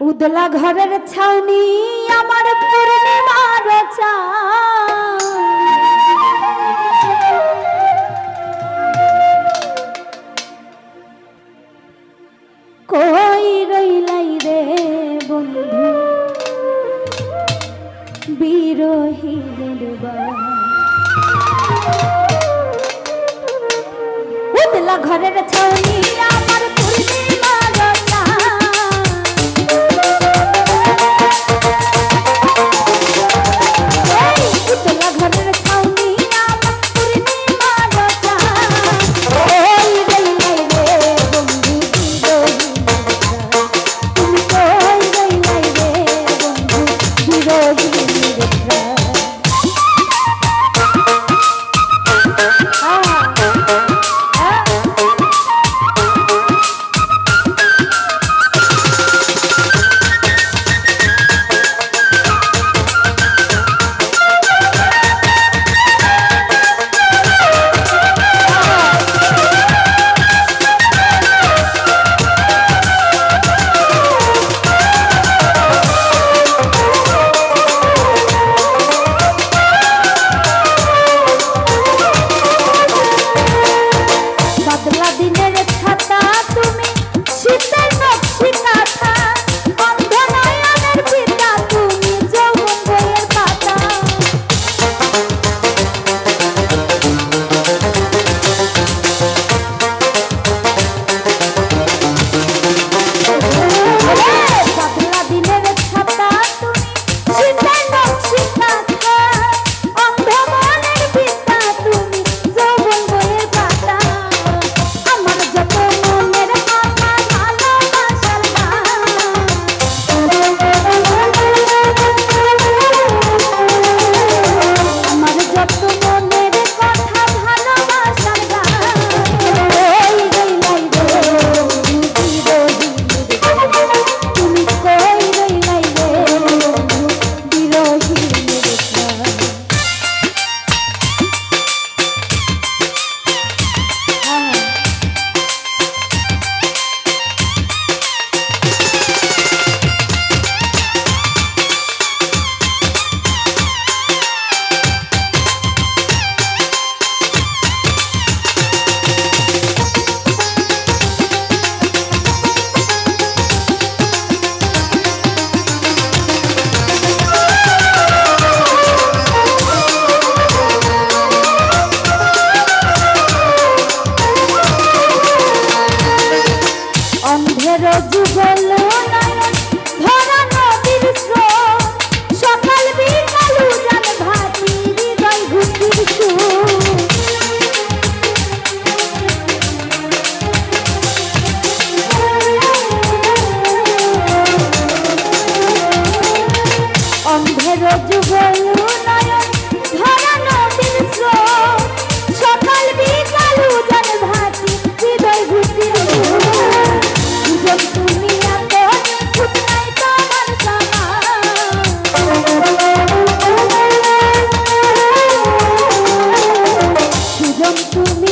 উদলা ঘরের ছাউনি আমার পূর্ণিমার কই রইলাই রে বন্ধু? বিরোহী দেবা যুগল